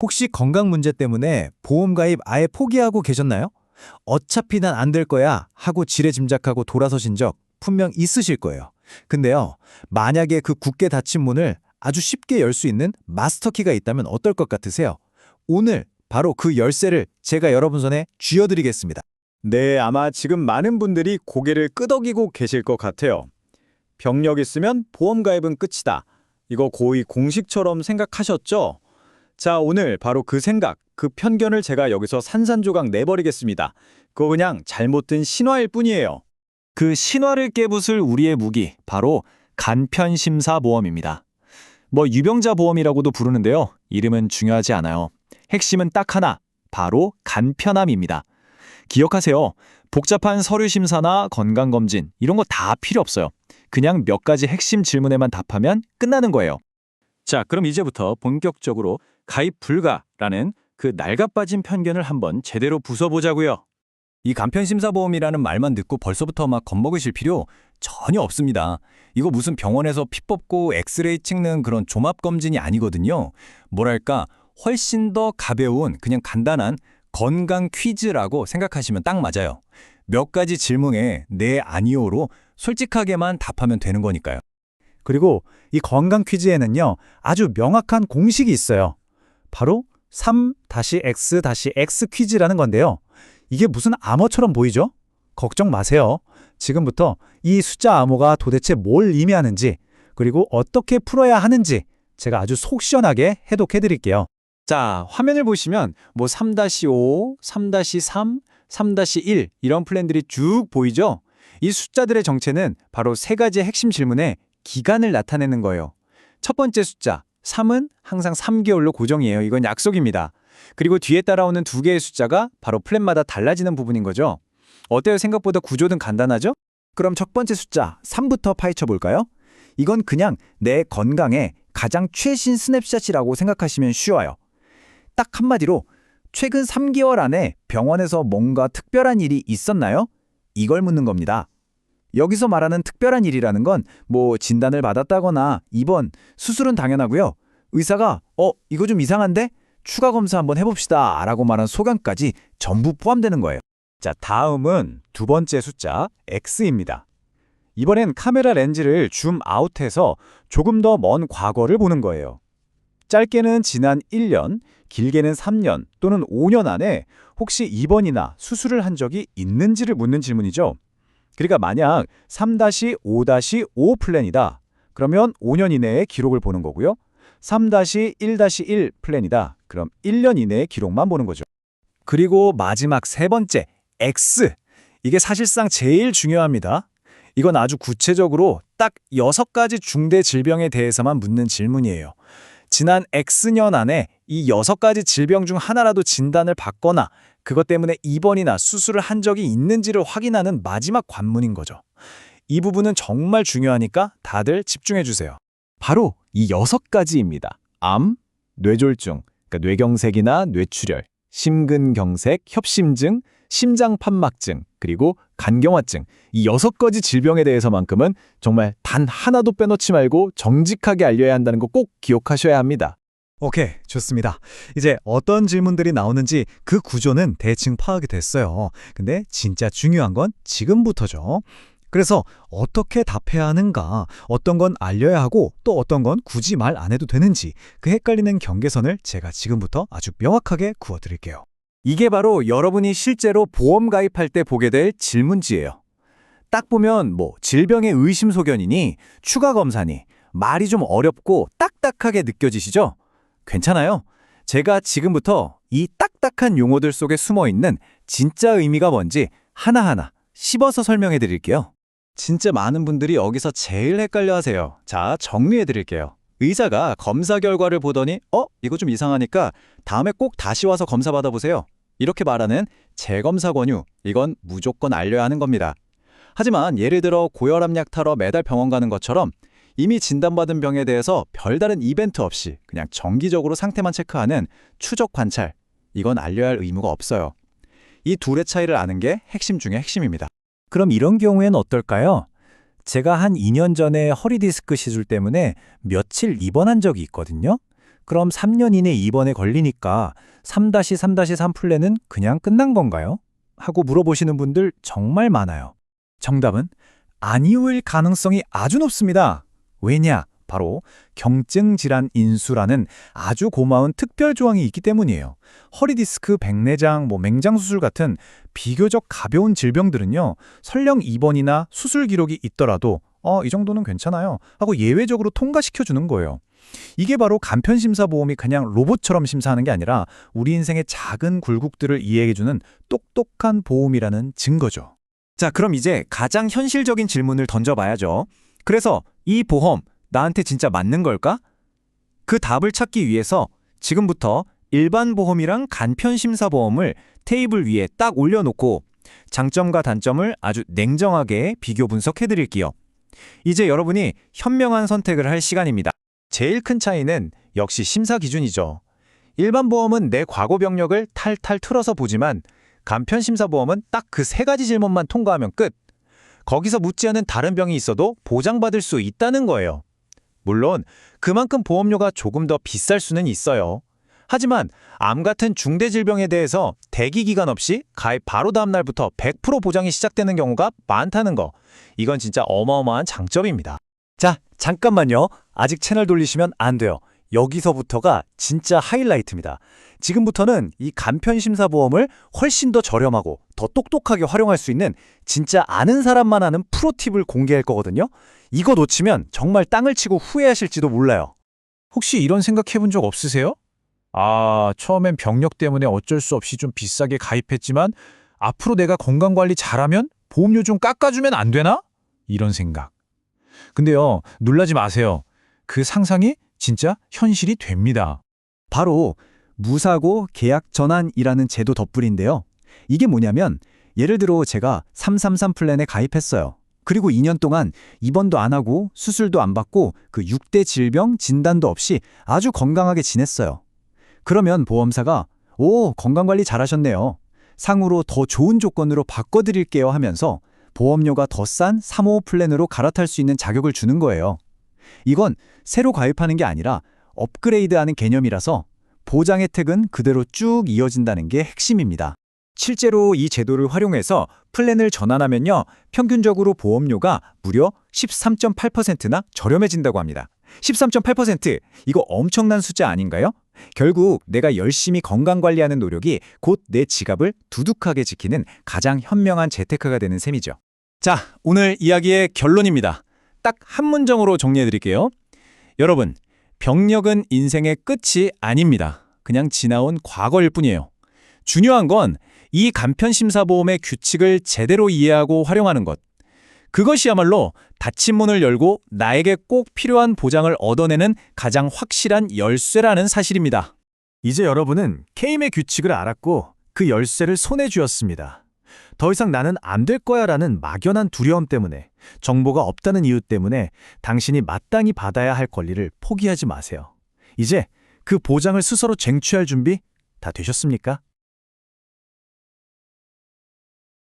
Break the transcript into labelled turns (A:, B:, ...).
A: 혹시 건강 문제 때문에 보험 가입 아예 포기하고 계셨나요? 어차피 난 안 될 거야 하고 지레 짐작하고 돌아서신 적 분명 있으실 거예요. 근데요, 만약에 그 굳게 닫힌 문을 아주 쉽게 열 수 있는 마스터키가 있다면 어떨 것 같으세요? 오늘 바로 그 열쇠를 제가 여러분 손에 쥐어드리겠습니다.
B: 네, 아마 지금 많은 분들이 고개를 끄덕이고 계실 것 같아요. 병력 있으면 보험 가입은 끝이다. 이거 거의 공식처럼 생각하셨죠? 자, 오늘 바로 그 생각, 그 편견을 제가 여기서 산산조각 내버리겠습니다. 그거 그냥 잘못 든 신화일 뿐이에요.
C: 그 신화를 깨부술 우리의 무기, 바로 간편심사보험입니다. 뭐 유병자 보험이라고도 부르는데요. 이름은 중요하지 않아요. 핵심은 딱 하나, 바로 간편함입니다. 기억하세요. 복잡한 서류 심사나 건강검진 이런 거 다 필요 없어요. 그냥 몇 가지 핵심 질문에만 답하면 끝나는 거예요. 자, 그럼 이제부터 본격적으로 가입 불가라는 그 낡아빠진 편견을 한번 제대로 부숴보자고요.
A: 이 간편심사보험이라는 말만 듣고 벌써부터 막 겁먹으실 필요 전혀 없습니다. 이거 무슨 병원에서 피 뽑고 엑스레이 찍는 그런 종합검진이 아니거든요. 뭐랄까 훨씬 더 가벼운 그냥 간단한 건강 퀴즈라고 생각하시면 딱 맞아요. 몇 가지 질문에 네 아니오로 솔직하게만 답하면 되는 거니까요. 그리고 이 건강 퀴즈에는요 아주 명확한 공식이 있어요. 바로 3-X-X 퀴즈라는 건데요. 이게 무슨 암호처럼 보이죠? 걱정 마세요. 지금부터 이 숫자 암호가 도대체 뭘 의미하는지 그리고 어떻게 풀어야 하는지 제가 아주 속 시원하게 해독해 드릴게요.
C: 자, 화면을 보시면 뭐 3-5, 3-3, 3-1 이런 플랜들이 쭉 보이죠? 이 숫자들의 정체는 바로 세 가지의 핵심 질문에 기간을 나타내는 거예요. 첫 번째 숫자 3은 항상 3개월로 고정이에요. 이건 약속입니다. 그리고 뒤에 따라오는 두 개의 숫자가 바로 플랜마다 달라지는 부분인 거죠. 어때요? 생각보다 구조는 간단하죠?
A: 그럼 첫 번째 숫자 3부터 파헤쳐 볼까요? 이건 그냥 내 건강의 가장 최신 스냅샷이라고 생각하시면 쉬워요. 딱 한마디로 최근 3개월 안에 병원에서 뭔가 특별한 일이 있었나요? 이걸 묻는 겁니다. 여기서 말하는 특별한 일이라는 건 뭐 진단을 받았다거나 입원, 수술은 당연하고요. 의사가 어, 이거 좀 이상한데? 추가 검사 한번 해봅시다 라고 말한 소견까지 전부 포함되는 거예요. 자, 다음은 두 번째 숫자 X입니다. 이번엔 카메라 렌즈를 줌 아웃해서 조금 더 먼 과거를 보는 거예요. 짧게는 지난 1년, 길게는 3년 또는 5년 안에 혹시 입원이나 수술을 한 적이 있는지를 묻는 질문이죠. 그러니까 만약 3-5-5 플랜이다. 그러면 5년 이내의 기록을 보는 거고요. 3-1-1 플랜이다. 그럼 1년 이내의 기록만 보는 거죠. 그리고 마지막 세 번째, X. 이게 사실상 제일 중요합니다. 이건 아주 구체적으로 딱 6가지 중대 질병에 대해서만 묻는 질문이에요. 지난 X년 안에 이 6가지 질병 중 하나라도 진단을 받거나 그것 때문에 입원이나 수술을 한 적이 있는지를 확인하는 마지막 관문인 거죠. 이 부분은 정말 중요하니까 다들 집중해 주세요. 바로 이 6가지입니다. 암, 뇌졸중, 그러니까 뇌경색이나 뇌출혈, 심근경색, 협심증, 심장판막증, 그리고 간경화증 이 여섯 가지 질병에 대해서만큼은 정말 단 하나도 빼놓지 말고 정직하게 알려야 한다는 거 꼭 기억하셔야 합니다. 오케이, 좋습니다. 이제 어떤 질문들이 나오는지 그 구조는 대충 파악이 됐어요. 근데 진짜 중요한 건 지금부터죠. 그래서 어떻게 답해야 하는가, 어떤 건 알려야 하고 또 어떤 건 굳이 말 안 해도 되는지 그 헷갈리는 경계선을 제가 지금부터 아주 명확하게 구워드릴게요. 이게 바로 여러분이 실제로 보험 가입할 때 보게 될 질문지예요. 딱 보면 뭐 질병의 의심 소견이니 추가 검사니 말이 좀 어렵고 딱딱하게 느껴지시죠? 괜찮아요. 제가 지금부터 이 딱딱한 용어들 속에 숨어 있는 진짜 의미가 뭔지 하나하나 씹어서 설명해 드릴게요. 진짜 많은 분들이 여기서 제일 헷갈려 하세요. 자, 정리해 드릴게요. 의사가 검사 결과를 보더니 어? 이거 좀 이상하니까 다음에 꼭 다시 와서 검사 받아보세요. 이렇게 말하는 재검사 권유, 이건 무조건 알려야 하는 겁니다. 하지만 예를 들어 고혈압약 타러 매달 병원 가는 것처럼 이미 진단받은 병에 대해서 별다른 이벤트 없이 그냥 정기적으로 상태만 체크하는 추적 관찰, 이건 알려야 할 의무가 없어요. 이 둘의 차이를 아는 게 핵심 중의 핵심입니다. 그럼 이런 경우엔 어떨까요? 제가 한 2년 전에 허리 디스크 시술 때문에 며칠 입원한 적이 있거든요. 그럼 3년 이내 입원에 걸리니까 3-3-3 플랜은 그냥 끝난 건가요? 하고 물어보시는 분들 정말 많아요. 정답은 아니오일 가능성이 아주 높습니다. 왜냐? 바로 경증 질환 인수라는 아주 고마운 특별 조항이 있기 때문이에요. 허리 디스크, 백내장, 뭐 맹장 수술 같은 비교적 가벼운 질병들은요. 설령 입원이나 수술 기록이 있더라도 어, 이 정도는 괜찮아요. 하고 예외적으로 통과시켜 주는 거예요. 이게 바로 간편심사보험이 그냥 로봇처럼 심사하는 게 아니라 우리 인생의 작은 굴곡들을 이해해주는 똑똑한 보험이라는 증거죠. 자, 그럼 이제 가장 현실적인 질문을 던져봐야죠. 그래서 이 보험 나한테 진짜 맞는 걸까? 그 답을 찾기 위해서 지금부터 일반 보험이랑 간편심사보험을 테이블 위에 딱 올려놓고 장점과 단점을 아주 냉정하게 비교 분석해드릴게요. 이제 여러분이 현명한 선택을 할 시간입니다. 제일 큰 차이는 역시 심사 기준이죠. 일반 보험은 내 과거 병력을 탈탈 틀어서 보지만 간편심사보험은 딱 그 세 가지 질문만 통과하면 끝. 거기서 묻지 않은 다른 병이 있어도 보장받을 수 있다는 거예요. 물론 그만큼 보험료가 조금 더 비쌀 수는 있어요. 하지만 암 같은 중대 질병에 대해서 대기 기간 없이 가입 바로 다음 날부터 100% 보장이 시작되는 경우가 많다는 거. 이건 진짜 어마어마한 장점입니다. 자, 잠깐만요. 아직 채널 돌리시면 안 돼요. 여기서부터가 진짜 하이라이트입니다. 지금부터는 이 간편심사보험을 훨씬 더 저렴하고 더 똑똑하게 활용할 수 있는 진짜 아는 사람만 아는 프로팁을 공개할 거거든요. 이거 놓치면 정말 땅을 치고 후회하실지도 몰라요. 혹시 이런 생각 해본 적 없으세요? 아, 처음엔 병력 때문에 어쩔 수 없이 좀 비싸게 가입했지만 앞으로 내가 건강관리 잘하면 보험료 좀 깎아주면 안 되나? 이런 생각. 근데요, 놀라지 마세요. 그 상상이 진짜 현실이 됩니다. 바로 무사고 계약 전환이라는 제도 덕분인데요. 이게 뭐냐면 예를 들어 제가 333 플랜에 가입했어요. 그리고 2년 동안 입원도 안 하고 수술도 안 받고 그 6대 질병 진단도 없이 아주 건강하게 지냈어요. 그러면 보험사가 오, 건강관리 잘하셨네요. 상으로 더 좋은 조건으로 바꿔드릴게요 하면서 보험료가 더 싼355 플랜으로 갈아탈 수 있는 자격을 주는 거예요. 이건 새로 가입하는 게 아니라 업그레이드하는 개념이라서 보장 혜택은 그대로 쭉 이어진다는 게 핵심입니다. 실제로 이 제도를 활용해서 플랜을 전환하면요. 평균적으로 보험료가 무려 13.8%나 저렴해진다고 합니다. 13.8% 이거 엄청난 숫자 아닌가요? 결국 내가 열심히 건강 관리하는 노력이 곧 내 지갑을 두둑하게 지키는 가장 현명한 재테크가 되는 셈이죠. 자, 오늘 이야기의 결론입니다. 딱 한 문장으로 정리해 드릴게요. 여러분, 병력은 인생의 끝이 아닙니다. 그냥 지나온 과거일 뿐이에요. 중요한 건 이 간편심사보험의 규칙을 제대로 이해하고 활용하는 것. 그것이야말로 닫힌 문을 열고 나에게 꼭 필요한 보장을 얻어내는 가장 확실한 열쇠라는 사실입니다. 이제 여러분은 게임의 규칙을 알았고 그 열쇠를 손에 쥐었습니다. 더 이상 나는 안 될 거야 라는 막연한 두려움 때문에 정보가 없다는 이유 때문에 당신이 마땅히 받아야 할 권리를 포기하지 마세요. 이제 그 보장을 스스로 쟁취할 준비 다 되셨습니까?